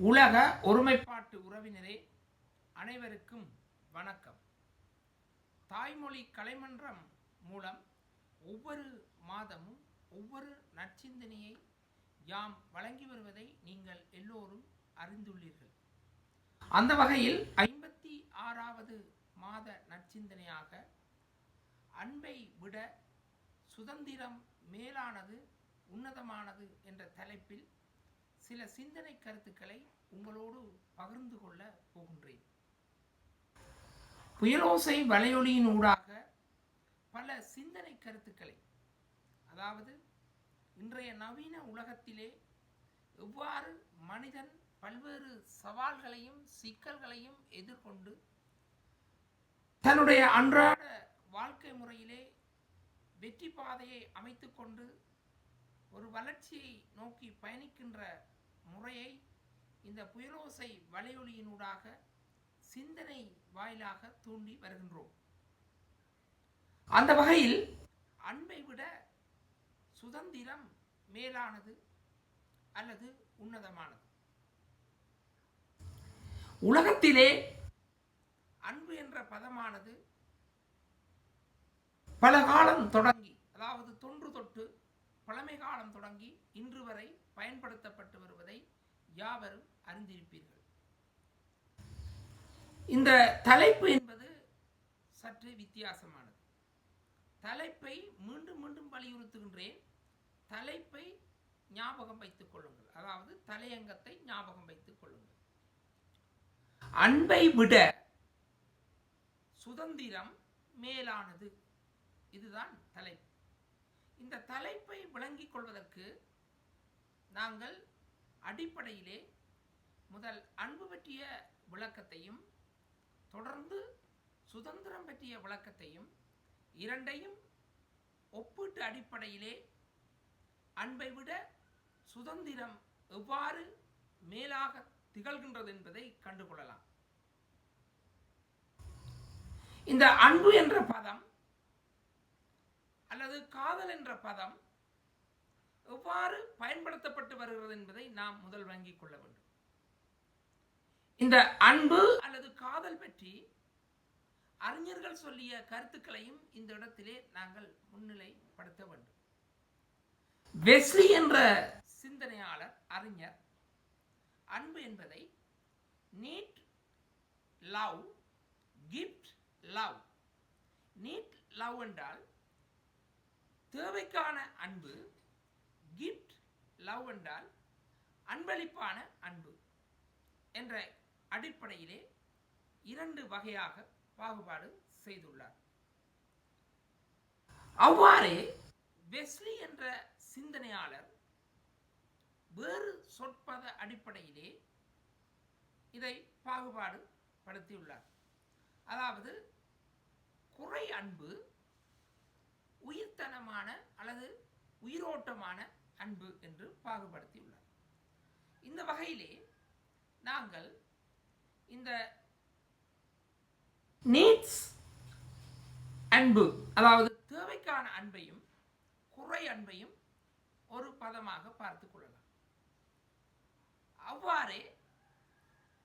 உலக ஒருமைப்பாட்டு உறவினரே அனைவருக்கும் வணக்கம். தாய்மொழி கலைமன்றம் மூலம் ஒவ்வொரு மாதமும் ஒவ்வொரு நற்சிந்தனையை யாம் வழங்கி வருவதை நீங்கள் எல்லோரும் அறிந்துள்ளீர்கள். அந்த வகையில் ஐம்பத்தி ஆறாவது மாத நற்சிந்தனையாக அன்பை விட சுதந்திரம் மேலானது உன்னதமானது என்ற தலைப்பில் சில சிந்தனை கருத்துக்களை உங்களோடு பகிர்ந்து கொள்ள போகின்றேன். புயலோசை வலையொலியின் ஊடாக பல சிந்தனை கருத்துக்களை அதாவது இன்றைய நவீன உலகத்திலே எவ்வாறு மனிதன் பல்வேறு சவால்களையும் சிக்கல்களையும் எதிர்கொண்டு தன்னுடைய அன்றாட வாழ்க்கை முறையிலே வெற்றி பாதையை அமைத்துக்கொண்டு ஒரு வளர்ச்சியை நோக்கி பயணிக்கின்ற முறையை இந்த புயலோசை வலையொலியினூடாக சிந்தனை வாயிலாக தூண்டி வருகின்றோம். அந்த வகையில் அன்பை விட சுதந்திரம் மேலானது அல்லது உன்னதமானது. உலகத்திலே அன்பு என்ற பதமானது பல காலம் தொடங்கி அதாவது தொன்று தொட்டு பழமை காலம் தொடங்கி இன்று வரை பயன்படுத்தப்பட்டு வருவதை யாவரும் அறிந்திருப்பீர்கள். இந்த தலைப்பு என்பது சற்று வித்தியாசமானது. தலைப்பை மீண்டும் மீண்டும் வலியுறுத்துகின்றேன். தலைப்பை ஞாபகம் வைத்துக் கொள்ளுங்கள். அதாவது தலையங்கத்தை ஞாபகம் வைத்துக் கொள்ளுங்கள். அன்பை விட சுதந்திரம் மேலானது. இதுதான் தலைப்பு. இந்த தலைப்பை விளங்கிக் கொள்வதற்கு நாங்கள் அடிப்படையிலே முதல் அன்பு பற்றிய விளக்கத்தையும் தொடர்ந்து சுதந்திரம் பற்றிய விளக்கத்தையும் இரண்டையும் ஒப்பீட்டு அடிப்படையிலே அன்பை விட சுதந்திரம் எவ்வாறு மேலாக திகழ்கின்றது என்பதை கண்டுகொள்ளலாம். இந்த அன்பு என்ற பதம் அல்லது காதல் என்ற பதம் எவ்வாறு பயன்படுத்தப்பட்டு வருகிறது என்பதை நாம் முதல் வழங்கிக் கொள்ள வேண்டும். இந்த அன்பு அல்லது காதல் பற்றி அறிஞர்கள் சொல்லிய கருத்துக்களையும் இந்த இடத்திலே நாங்கள் முன்னிலைப்படுத்த வேண்டும். வெஸ்லி என்ற சிந்தனையாளர் அறிஞர் அன்பு என்பதை need love gift love. Need love என்றால் தேவைக்கான அன்பு கிஃப்ட் லவ் என்றால் அன்பளிப்பான அன்பு என்ற அடிப்படையிலே இரண்டு வகையாக பாகுபாடு செய்துள்ளார். அவ்வாறே வெஸ்லி என்ற சிந்தனையாளர் வேறு சொற்பத அடிப்படையிலே இதை பாகுபாடு படுத்தியுள்ளார். அதாவது குறை அன்பு உயிர்த்தனமான அல்லது உயிரோட்டமான அன்பு என்று பாகுபடுத்தியுள்ளார். இந்த வகையிலே நாங்கள் இந்த நீட்ஸ் அன்பு அதாவது தேவைக்கான அன்பையும் குறை அன்பையும் ஒரு பதமாக பார்த்து கொள்ளலாம். அவ்வாறே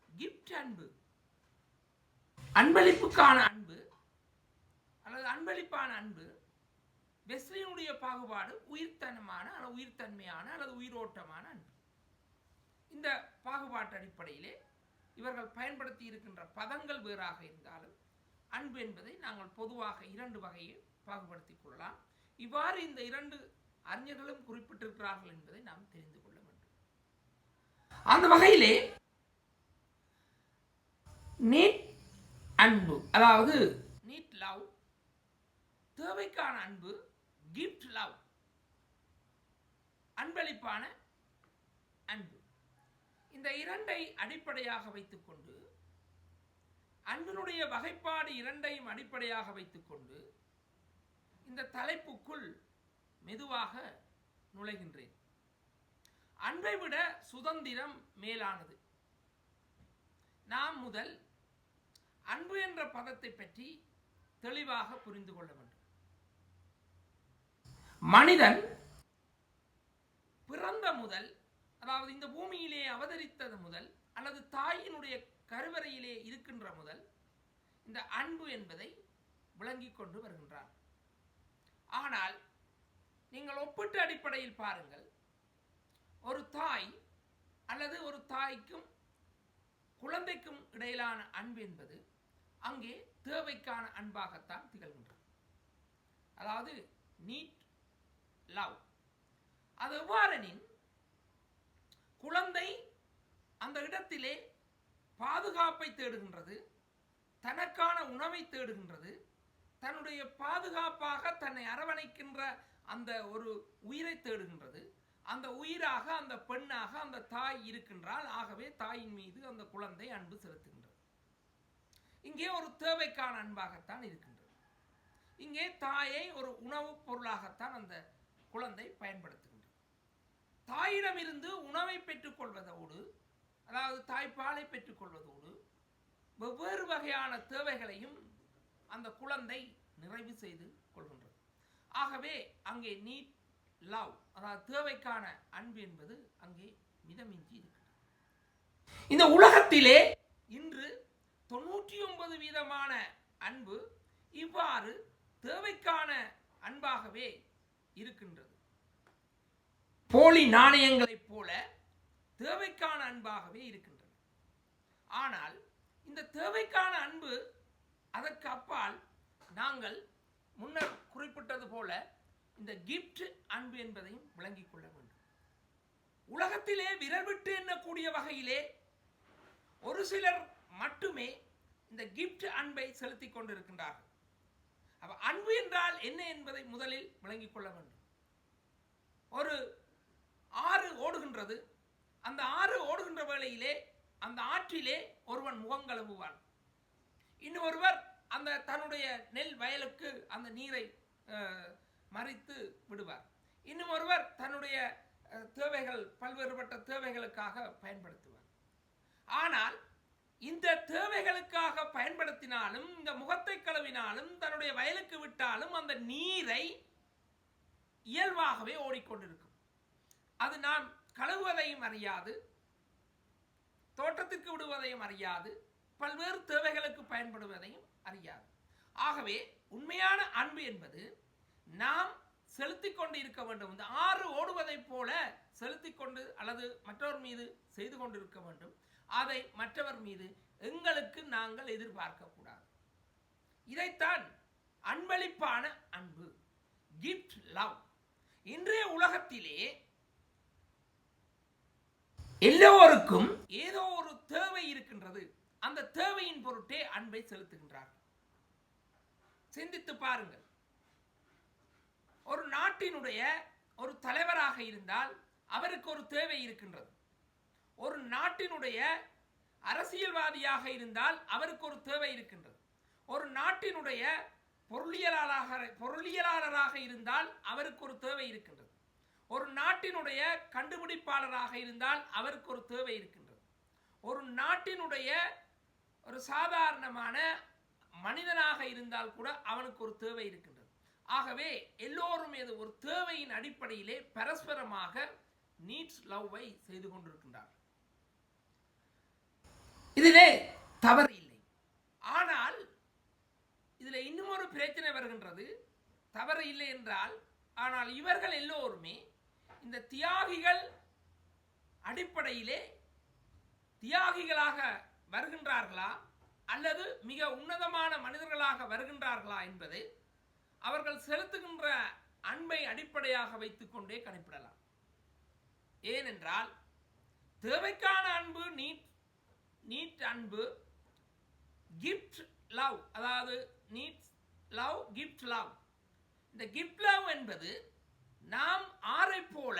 கிஃப்ட் அன்பு அன்பளிப்புக்கான அன்பு அல்லது அன்பளிப்பான அன்பு வெஸ்லினுடைய பாகுபாடு உயிர்த்தனமான அல்லது உயிர்த்தன்மையான அல்லது உயிரோட்டமான அன்பு. இந்த பாகுபாட்டு அடிப்படையிலே இவர்கள் பயன்படுத்தி இருக்கின்ற பதங்கள் வேறாக இருந்தாலும் அன்பு என்பதை நாங்கள் பொதுவாக இரண்டு வகையில் பாகுபடுத்திக் கொள்ளலாம். இவ்வாறு இந்த இரண்டு அறிஞர்களும் குறிப்பிட்டிருக்கிறார்கள் என்பதை நாம் தெரிந்து கொள்ள வேண்டும். அந்த வகையிலே நீட் அன்பு அதாவது நீட் லவ் தேவைக்கான அன்பு கிஃப்ட் லவ் அன்பளிப்பான அன்பு. இந்த இரண்டை அடிப்படையாக வைத்துக்கொண்டு அன்பினுடைய வகைப்பாடு இரண்டையும் அடிப்படையாக வைத்துக்கொண்டு இந்த தலைப்புக்குள் மெதுவாக நுழைகின்றேன். அன்பை விட சுதந்திரம் மேலானது. நாம் முதல் அன்பு என்ற பதத்தை பற்றி தெளிவாக புரிந்து கொள்ள வேண்டும். மனிதன் பிறந்த முதல் அதாவது இந்த பூமியிலே அவதரித்தது முதல் அல்லது தாயினுடைய கருவறையிலே இருக்கின்ற முதல் இந்த அன்பு என்பதை விளங்கிக் கொண்டு வருகின்றார் ஆனால் நீங்கள் ஒப்பிட்டு அடிப்படையில் பாருங்கள். ஒரு தாய் அல்லது ஒரு தாய்க்கும் குழந்தைக்கும் இடையிலான அன்பு என்பது அங்கே தேவைக்கான அன்பாகத்தான் திகழ்கின்றது. அதாவது நீட் லவ். அது எவ்வாறெனின் குழந்தை அந்த இடத்திலே பாதுகாப்பை தேடுகின்றது தனக்கான உணவை தேடுகின்றது தன்னுடைய பாதுகாப்பாக தன்னை அரவணைக்கின்ற அந்த ஒரு உயிரை தேடுகின்றது அந்த உயிராக அந்த பெண்ணாக அந்த தாய் இருக்கின்றால் ஆகவே தாயின் மீது அந்த குழந்தை அன்பு செலுத்துகின்றது. இங்கே ஒரு தேவைக்கான அன்பாகத்தான் இருக்கின்றது. இங்கே தாயை ஒரு உணவுப் பொருளாகத்தான் அந்த குழந்தை பயன்படுத்துகின்றது. தாயிடமிருந்து உணவை பெற்றுக்கொள்வதோடு அதாவது தாய்ப்பாலை பெற்றுக்கொள்வதோடு வெவ்வேறு வகையான தேவைகளையும் அந்த குழந்தை நிறைவு செய்து கொள்கின்றது. ஆகவே அங்கே நீட் லவ் அதாவது தேவைக்கான அன்பு என்பது அங்கே மிதமிஞ்சி இருக்கிறது இந்த உலகத்திலே இன்று தொண்ணூற்றி ஒன்பது வீதமான அன்பு இவ்வாறு தேவைக்கான அன்பாகவே இருக்கின்றது. போலி நாணயங்களைப் போல தேவைக்கான அன்பாகவே இருக்கின்றது ஆனால் இந்த தேவைக்கான அன்பு அதற்கு அப்பால் நாங்கள் முன்னர் குறிப்பிட்டது போல இந்த கிஃப்ட் அன்பு என்பதையும் விளங்கிக் கொள்ள வேண்டும். உலகத்திலே விரல் விட்டு எண்ணக்கூடிய வகையிலே ஒரு சிலர் மட்டுமே இந்த கிஃப்ட் அன்பை செலுத்திக் கொண்டிருக்கின்றார்கள். அப்போ அன்பு என்றால் என்ன என்பதை முதலில் விளங்கிக் கொள்ள வேண்டும். ஒரு ஆறு ஓடுகின்றது. அந்த ஆறு ஓடுகின்ற வேளையிலே அந்த ஆற்றிலே ஒருவன் முகங்கழுவுவான் இன்னொருவர் அந்த தன்னுடைய நெல் வயலுக்கு அந்த நீரை மறித்து விடுவார். இன்னும் ஒருவர் தன்னுடைய தேவைகள் பல்வேறுபட்ட தேவைகளுக்காக பயன்படுத்துவார். ஆனால் இந்த தேவைகளுக்காக பயன்படுத்தினாலும் இந்த முகத்தை கழுவினாலும் தன்னுடைய வயலுக்கு விட்டாலும் அந்த நீரை இயல்பாகவே ஓடிக்கொண்டிருக்கும். அது நாம் கழுவுவதையும் அறியாது தோட்டத்திற்கு விடுவதையும் அறியாது பல்வேறு தேவைகளுக்கு பயன்படுவதையும் அறியாது. ஆகவே உண்மையான அன்பு என்பது நாம் செலுத்திக் கொண்டு இருக்க வேண்டும். இந்த ஆறு ஓடுவதைப் போல செலுத்திக் கொண்டு அல்லது மற்றவர் மீது செய்து கொண்டிருக்க வேண்டும். அதை மற்றவர் மீது எங்களுக்கு நாங்கள் எதிர்பார்க்கக்கூடாது. இதைத்தான் அன்பளிப்பான அன்பு கிஃப்ட் லவ் இன்றைய உலகத்திலே எல்லோருக்கும் ஏதோ ஒரு தேவை இருக்கின்றது. அந்த தேவையின் பொருட்டே அன்பை செலுத்துகின்றார் சிந்தித்து பாருங்கள். ஒரு நாட்டினுடைய ஒரு தலைவராக இருந்தால் அவருக்கு ஒரு தேவை இருக்கின்றது. ஒரு நாட்டினுடைய அரசியல்வாதியாக இருந்தால் அவருக்கு ஒரு தேவை இருக்கின்றது. ஒரு நாட்டினுடைய பொருளியலாளராக பொருளியலாளராக இருந்தால் அவருக்கு ஒரு தேவை இருக்கின்றது. ஒரு நாட்டினுடைய கண்டுபிடிப்பாளராக இருந்தால் அவருக்கு ஒரு தேவை இருக்கின்றது. ஒரு நாட்டினுடைய ஒரு சாதாரணமான மனிதனாக இருந்தால் கூட அவனுக்கு ஒரு தேவை இருக்கின்றது. ஆகவே எல்லோரும் இது ஒரு தேவையின் அடிப்படையிலே பரஸ்பரமாக நீட்ஸ் லவ்வை செய்து கொண்டிருக்கின்றார் இதிலே தவறு இல்லை. ஆனால் இதில் இன்னும் ஒரு பிரச்சனை வருகின்றது. தவறு இல்லை என்றால் ஆனால் இவர்கள் எல்லோருமே இந்த தியாகிகள் அடிப்படையிலே தியாகிகளாக வருகின்றார்களா? அல்லது மிக உன்னதமான மனிதர்களாக வருகின்றார்களா என்பது அவர்கள் செலுத்துகின்ற அன்பை அடிப்படையாக வைத்துக்கொண்டே கணிப்பிடலாம் ஏனென்றால் தேவைக்கான அன்பு நீட் நீட் அன்பு கிஃப்ட் லவ் அதாவது நீட் லவ் கிஃப்ட் லவ் இந்த கிஃப்ட் லவ் என்பது நாம் ஆரை போல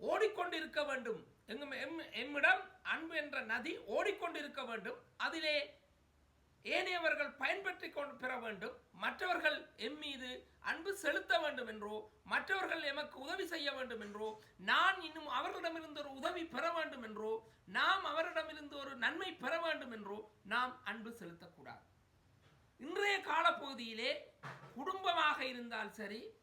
ஓடிக்கொண்டிருக்க வேண்டும். எங்கும் எம் எம்மிடம் அன்பு என்ற நதி ஓடிக்கொண்டிருக்க வேண்டும். அதிலே ஏனையவர்கள் பயன்பற்றி கொண்டு பெற வேண்டும். மற்றவர்கள் எம் மீது அன்பு செலுத்த வேண்டும் என்றோ மற்றவர்கள் எமக்கு உதவி செய்ய வேண்டும் என்றோ நான் இன்னும் அவர்களிடமிருந்து ஒரு உதவி பெற வேண்டும் என்றோ நாம் அவரிடமிருந்து ஒரு நன்மை பெற வேண்டும் என்றோ நாம் அன்பு செலுத்தக்கூடாது. இன்றைய காலப்பகுதியிலே குடும்பமாக இருந்தால் சரி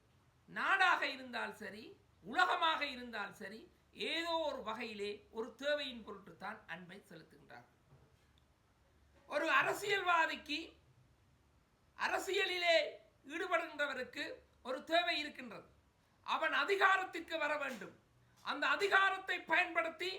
நாடாக இருந்தால் சரி உலகமாக இருந்தால் சரி ஏதோ ஒரு வகையிலே ஒரு தேவையின் பொருட்டு தான் அன்பை ஒரு அரசியல்வாதிக்கு அரசியலிலே ஈடுபடுகின்றவருக்கு ஒரு தேவை இருக்கின்றது. அவன் அதிகாரத்திற்கு வர வேண்டும். அந்த அதிகாரத்தை பயன்படுத்தி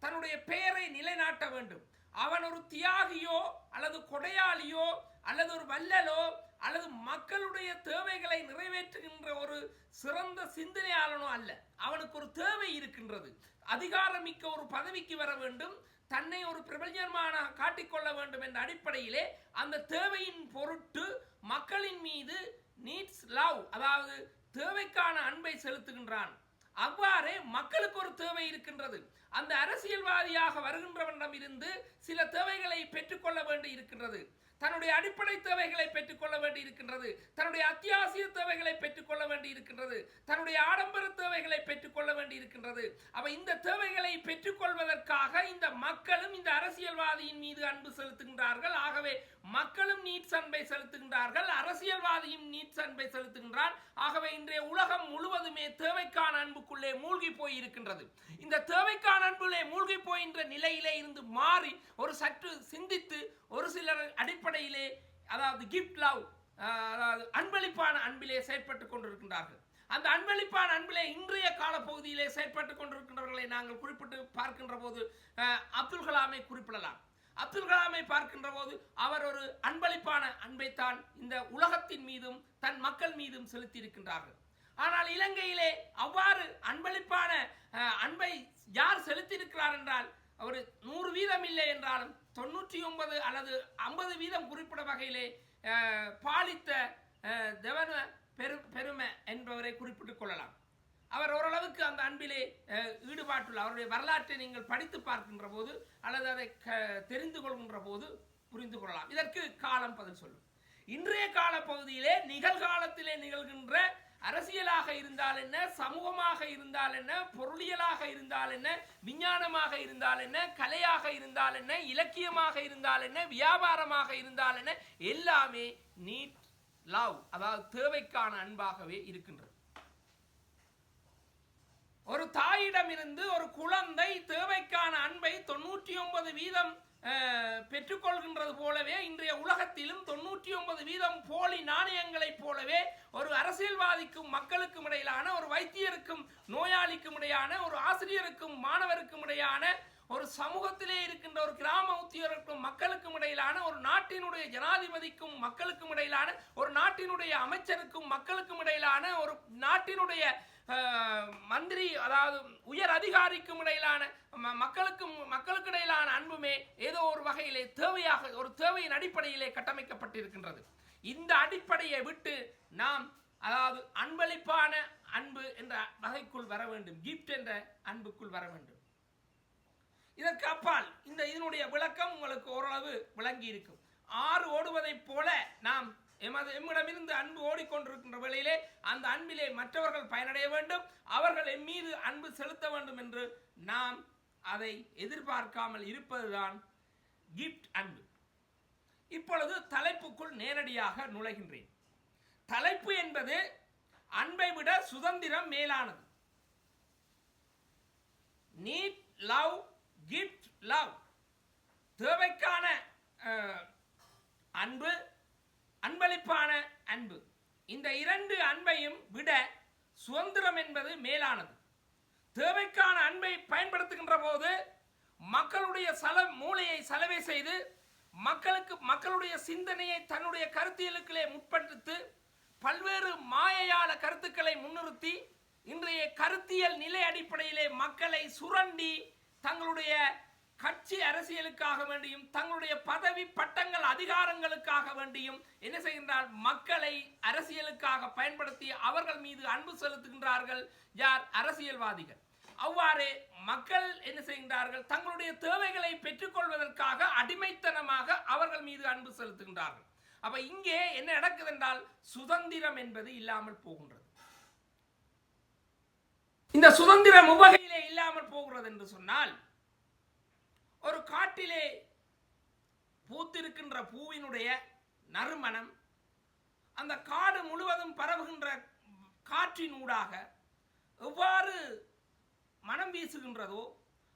தன்னுடைய பெயரை நிலைநாட்ட வேண்டும். அவன் ஒரு தியாகியோ அல்லது கொடையாளியோ அல்லது ஒரு வல்லலோ அல்லது மக்களுடைய தேவைகளை நிறைவேற்றுகின்ற ஒரு சிறந்த சிந்தனையாளனோ அல்ல. அவனுக்கு ஒரு தேவை இருக்கின்றது. அதிகாரமிக்க ஒரு பதவிக்கு வர வேண்டும். தன்னை ஒரு பிரபஞ்சமான காட்டிக்கொள்ள வேண்டும் என்ற அடிப்படையிலே அந்த தேவையின் பொருட்டு மக்களின் மீது நீட்ஸ் லவ் அதாவது தேவைக்கான அன்பை செலுத்துகின்றான். அவ்வாறே மக்களுக்கு ஒரு தேவை இருக்கின்றது. அந்த அரசியல்வாதியாக வருகின்றவனிடம் இருந்து சில தேவைகளை பெற்றுக்கொள்ள வேண்டி இருக்கின்றது. தன்னுடைய அடிப்படை தேவைகளை பெற்றுக்கொள்ள வேண்டி இருக்கின்றது தன்னுடைய அத்தியாவசிய தேவைகளை பெற்றுக்கொள்ள வேண்டி இருக்கின்றது தன்னுடைய ஆடம்பர தேவைகளை பெற்றுக்கொள்ள வேண்டி இருக்கின்றது அப்ப இந்த தேவைகளை பெற்றுக்கொள்வதற்காக இந்த மக்களும் இந்த அரசியல்வாதியின் மீது அன்பு செலுத்துகின்றார்கள். ஆகவே மக்களும் நீட்ஸ் அன்பை செலுத்துகின்றார்கள். அரசியல்வாதியும் நீட்ஸ் அன்பை செலுத்துகின்றான் ஆகவே இன்றைய உலகம் முழுவதுமே தேவைக்கான அன்புக்குள்ளே மூழ்கி போய் இருக்கின்றது இந்த தேவைக்கான அன்புலே மூழ்கி போகின்ற நிலையிலே இருந்து மாறி ஒரு சற்று சிந்தித்து ஒரு சிலர் அடிப்படையிலே அதாவது கிஃப்ட் லவ் அதாவது அன்பளிப்பான அன்பிலே செயற்பட்டுக் கொண்டிருக்கின்றார்கள். அந்த அன்பளிப்பான அன்பிலே இன்றைய காலப்பகுதியிலே செயற்பட்டுக் கொண்டிருக்கின்றவர்களை நாங்கள் குறிப்பிட்டு பார்க்கின்ற போது அப்துல் கலாமை குறிப்பிடலாம். அப்துல் கலாமை பார்க்கின்ற போது அவர் ஒரு அன்பளிப்பான அன்பைத்தான் இந்த உலகத்தின் மீதும் தன் மக்கள் மீதும் செலுத்தி இருக்கின்றார்கள் ஆனால் இலங்கையிலே அவ்வாறு அன்பளிப்பான அஹ், அன்பை யார் செலுத்தியிருக்கிறார் என்றால் ஒரு நூறு வீதம் இல்லை என்றாலும் தொண்ணூற்றி ஒன்பது அல்லது ஐம்பது வீதம் குறிப்பிட வகையிலே பாலித்த தெவன பெரு பெருமை என்பவரை குறிப்பிட்டுக் கொள்ளலாம். அவர் ஓரளவுக்கு அந்த அன்பிலே ஈடுபாட்டுள்ள அவருடைய வரலாற்றை நீங்கள் படித்து பார்க்கின்ற போது அல்லது அதை க- தெரிந்து கொள்கின்ற போது புரிந்து கொள்ளலாம். இதற்கு காலம் பதில் சொல்லும். இன்றைய கால பகுதியிலே நிகழ்காலத்திலே நிகழ்கின்ற அரசியலாக இருந்தால் என்ன சமூகமாக இருந்தால் என்ன பொருளியலாக இருந்தால் என்ன விஞ்ஞானமாக இருந்தால் என்ன கலையாக இருந்தால் என்ன இலக்கியமாக இருந்தால் என்ன வியாபாரமாக இருந்தால் என்ன எல்லாமே நீட் லவ் அதாவது தேவைக்கான அன்பாகவே இருக்கின்றது. ஒரு தாயிடமிருந்து ஒரு குழந்தை தேவைக்கான அன்பை தொண்ணூற்றி ஒன்பது வீதம் பெற்றுக்கொள்கின்றது போலவே இன்றைய உலகத்திலும் தொண்ணூற்றி ஒன்பது வீதம் போலி நாணயங்களைப் போலவே ஒரு அரசியல்வாதிக்கும் மக்களுக்கும் இடையிலான ஒரு வைத்தியருக்கும் நோயாளிக்கும் இடையான ஒரு ஆசிரியருக்கும் மாணவருக்கும் இடையான ஒரு சமூகத்திலே இருக்கின்ற ஒரு கிராம உத்தியோகருக்கும் மக்களுக்கும் இடையிலான ஒரு நாட்டினுடைய ஜனாதிபதிக்கும் மக்களுக்கும் இடையிலான ஒரு நாட்டினுடைய அமைச்சருக்கும் மக்களுக்கும் இடையிலான ஒரு நாட்டினுடைய மந்திரி அதாவது உயர் அதிகாரிக்கும் இடையிலான ம- மக்களுக்கும் மக்களுக்கு இடையிலான அன்புமே ஏதோ ஒரு வகையிலே தேவையாக ஒரு தேவையின் அடிப்படையிலே கட்டமைக்கப்பட்டிருக்கின்றது. இந்த அடிப்படையை விட்டு நாம் அதாவது அன்பளிப்பான அன்பு என்ற வகைக்குள் வர வேண்டும். கிஃப்ட் என்ற அன்புக்குள் வர வேண்டும். இதற்கு அப்பால் இந்த இதனுடைய விளக்கம் உங்களுக்கு ஓரளவு விளங்கி இருக்கும் ஆறு ஓடுவதைப் போல நாம் எமது எம்மிடமிருந்து அன்பு ஓடிக்கொண்டிருக்கின்ற வேளையிலே அந்த அன்பிலே மற்றவர்கள் பயனடைய வேண்டும் அவர்கள் எம் மீது அன்பு செலுத்த வேண்டும் என்று நாம் அதை எதிர்பார்க்காமல் இருப்பதுதான் கிஃப்ட் அன்பு. இப்பொழுது தலைப்புக்குள் நேரடியாக நுழைகின்றேன். தலைப்பு என்பது அன்பை விட சுதந்திரம் மேலானது. நீட் லவ் கிஃப்ட் லவ் தேவைக்கான அன்பு அன்பளிப்பான அன்பு. இந்த இரண்டு அன்பையும் விட சுதந்திரம் என்பது மேலானது. தேவைக்கான அன்பை பயன்படுத்துகின்ற போது மக்களுடைய சல மூளையை சலவை செய்து மக்களுக்கு மக்களுடைய சிந்தனையை தன்னுடைய கருத்தியலுக்களே முற்படுத்து பல்வேறு மாயையால கருத்துக்களை முன்னிறுத்தி இன்றைய கருத்தியல் நிலை அடிப்படையிலே மக்களை சுரண்டி தங்களுடைய கட்சி அரசியலுக்காக வேண்டியும் தங்களுடைய பதவி பட்டங்கள் அதிகாரங்களுக்காக வேண்டியும் என்ன செய்கின்றார்? மக்களை அரசியலுக்காக பயன்படுத்தி அவர்கள் மீது அன்பு செலுத்துகின்றார்கள் யார்? அரசியல்வாதிகள். அவ்வாறே மக்கள் என்ன செய்கின்றார்கள்? தங்களுடைய தேவைகளை பெற்றுக்கொள்வதற்காக அடிமைத்தனமாக அவர்கள் மீது அன்பு செலுத்துகின்றார்கள். அப்ப இங்கே என்ன நடக்குது என்றால் சுதந்திரம் என்பது இல்லாமல் போகின்றது. இந்த சுதந்திரம் உவகையிலே இல்லாமல் போகிறது என்று சொன்னால் ஒரு காட்டிலே பூத்திருக்கின்ற பூவினுடைய நறுமணம் அந்த காடு முழுவதும் பரவுகின்ற காற்றின் ஊடாக எவ்வாறு மனம் வீசுகின்றதோ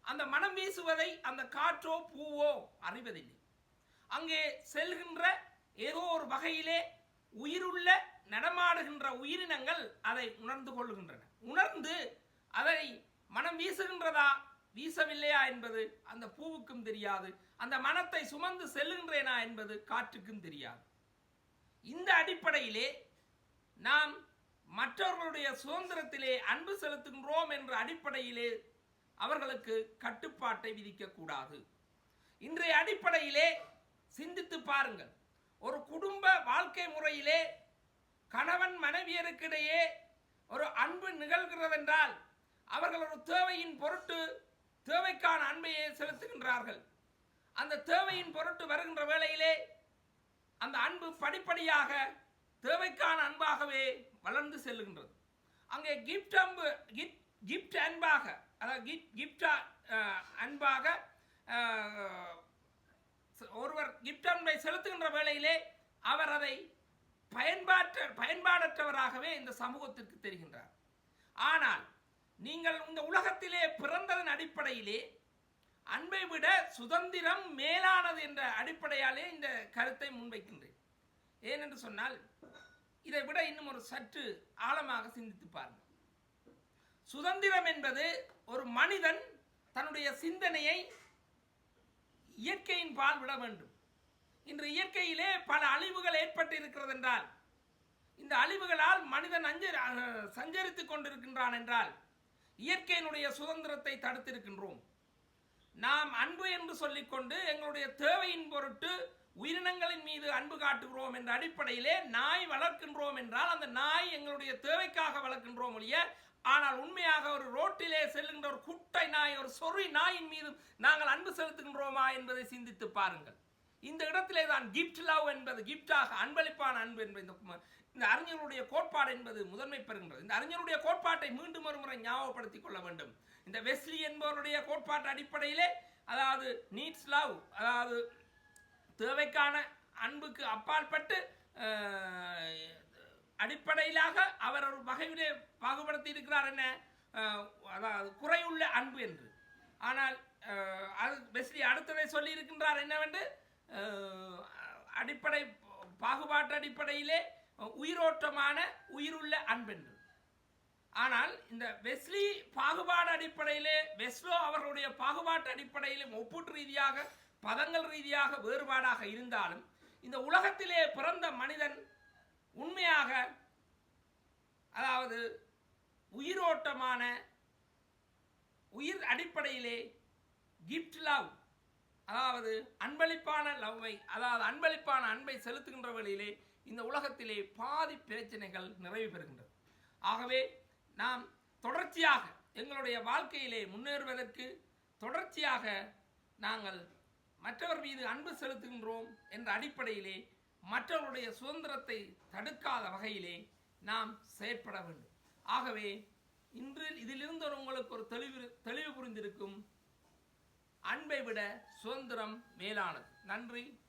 அந்த மனம் வீசுவதை அந்த காற்றோ பூவோ அறிவதில்லை. அங்கே செல்கின்ற ஏதோ ஒரு வகையிலே உயிருள்ள நடமாடுகின்ற உயிரினங்கள் அதை உணர்ந்து கொள்கின்றன உணர்ந்து அதை மனம் வீசுகின்றதா வீசவில்லையா என்பது அந்த பூவுக்கும் தெரியாது. அந்த மனத்தை சுமந்து செல்லுகின்றேனா என்பது காற்றுக்கும் தெரியாது. இந்த அடிப்படையிலே நாம் மற்றவர்களுடைய சுதந்திரத்திலே அன்பு செலுத்துகின்றோம் என்ற அடிப்படையிலே அவர்களுக்கு கட்டுப்பாட்டை விதிக்கக்கூடாது. இன்றைய அடிப்படையிலே சிந்தித்து பாருங்கள். ஒரு குடும்ப வாழ்க்கை முறையிலே கணவன் மனைவியருக்கிடையே ஒரு அன்பு நிகழ்கிறதென்றால் அவர்கள் ஒரு தேவையின் பொருட்டு தேவைக்கான அன்பையை செலுத்துகின்றார்கள். அந்த தேவையின் பொருட்டு வருகின்ற வேளையிலே அந்த அன்பு படிப்படியாக தேவைக்கான அன்பாகவே வளர்ந்து செல்லுகின்றது. அங்கே கிஃப்ட் அன்பு கிஃப்ட் கிஃப்ட் அன்பாக அதாவது கிஃப்ட் கிஃப்டா அன்பாக ஒருவர் கிஃப்ட் அன்பை செலுத்துகின்ற வேளையிலே அவர் அதை பயன்பாற்ற பயன்பாடற்றவராகவே இந்த சமூகத்திற்கு தெரிகின்றார். ஆனால் நீங்கள் இந்த உலகத்திலே பிறந்ததன் அடிப்படையிலே அன்பை விட சுதந்திரம் மேலானது என்ற அடிப்படையாலே இந்த கருத்தை முன்வைக்கின்றேன். ஏனென்று சொன்னால் இதை விட இன்னும் ஒரு சற்று ஆழமாக சிந்தித்து பாருங்கள். சுதந்திரம் என்பது ஒரு மனிதன் தன்னுடைய சிந்தனையை இயற்கையின் பால் விட வேண்டும். இன்று இயற்கையிலே பல அழிவுகள் ஏற்பட்டு இருக்கிறது என்றால் இந்த அழிவுகளால் மனிதன் அஞ்ச சஞ்சரித்துக் கொண்டிருக்கின்றான் என்றால் இயற்கையினுடைய சுதந்திரத்தை தடுத்திருக்கின்றோம். நாம் அன்பு என்று சொல்லிக்கொண்டு எங்களுடைய தேவையின் பொருட்டு உயிரினங்களின் மீது அன்பு காட்டுகிறோம் என்ற அடிப்படையிலே நாய் வளர்க்கின்றோம் என்றால் அந்த நாய் எங்களுடைய தேவைக்காக வளர்க்கின்றோம் ஒழிய ஆனால் உண்மையாக ஒரு ரோட்டிலே செல்லுகின்ற ஒரு குட்டை நாய் ஒரு சொறி நாயின் மீது நாங்கள் அன்பு செலுத்துகின்றோமா என்பதை சிந்தித்து பாருங்கள். இந்த இடத்திலே தான் கிஃப்ட் லவ் என்பது கிஃப்டாக அன்பளிப்பான அன்பு என்பது இந்த இந்த அறிஞருடைய கோட்பாடு என்பது முதன்மை பெறுகின்றது. இந்த அறிஞருடைய கோட்பாட்டை மீண்டும் ஒரு முறை ஞாபகப்படுத்திக் கொள்ள வேண்டும். இந்த வெஸ்லி என்பவருடைய கோட்பாட்டு அடிப்படையிலே அதாவது நீட்ஸ் லவ் அதாவது தேவைக்கான அன்புக்கு அப்பாற்பட்டு அடிப்படையிலாக அவர் ஒரு வகையிலே பாகுபடுத்தி இருக்கிறார் என்ன அதாவது குறையுள்ள அன்பு என்று. ஆனால் அது வெஸ்லி அடுத்ததை சொல்லி இருக்கின்றார் என்னவென்று அடிப்படை பாகுபாட்டு அடிப்படையிலே உயிரோட்டமான உயிருள்ள அன்பென்று. ஆனால் இந்த வெஸ்லி பாகுபாடு அடிப்படையிலே வெஸ்லோ அவர்களுடைய பாகுபாட்டு அடிப்படையிலும் ஒப்பீட்டு ரீதியாக பதங்கள் ரீதியாக வேறுபாடாக இருந்தாலும் இந்த உலகத்திலே பிறந்த மனிதன் உண்மையாக அதாவது உயிரோட்டமான உயிர் அடிப்படையிலே கிஃப்ட் லவ் அதாவது அன்பளிப்பான லவ்வை அதாவது அன்பளிப்பான அன்பை செலுத்துகின்ற வழியிலே இந்த உலகத்திலே பாதி பிரச்சனைகள் நிறைவு பெறுகின்றது. ஆகவே நாம் தொடர்ச்சியாக எங்களுடைய வாழ்க்கையிலே முன்னேறுவதற்கு தொடர்ச்சியாக நாங்கள் மற்றவர் மீது அன்பு செலுத்துகின்றோம் என்ற அடிப்படையிலே மற்றவருடைய சுதந்திரத்தை தடுக்காத வகையிலே நாம் செயற்பட வேண்டும். ஆகவே இன்று இதிலிருந்து உங்களுக்கு ஒரு தெளிவு தெளிவு புரிந்திருக்கும் அன்பை விட சுதந்திரம் மேலானது. நன்றி.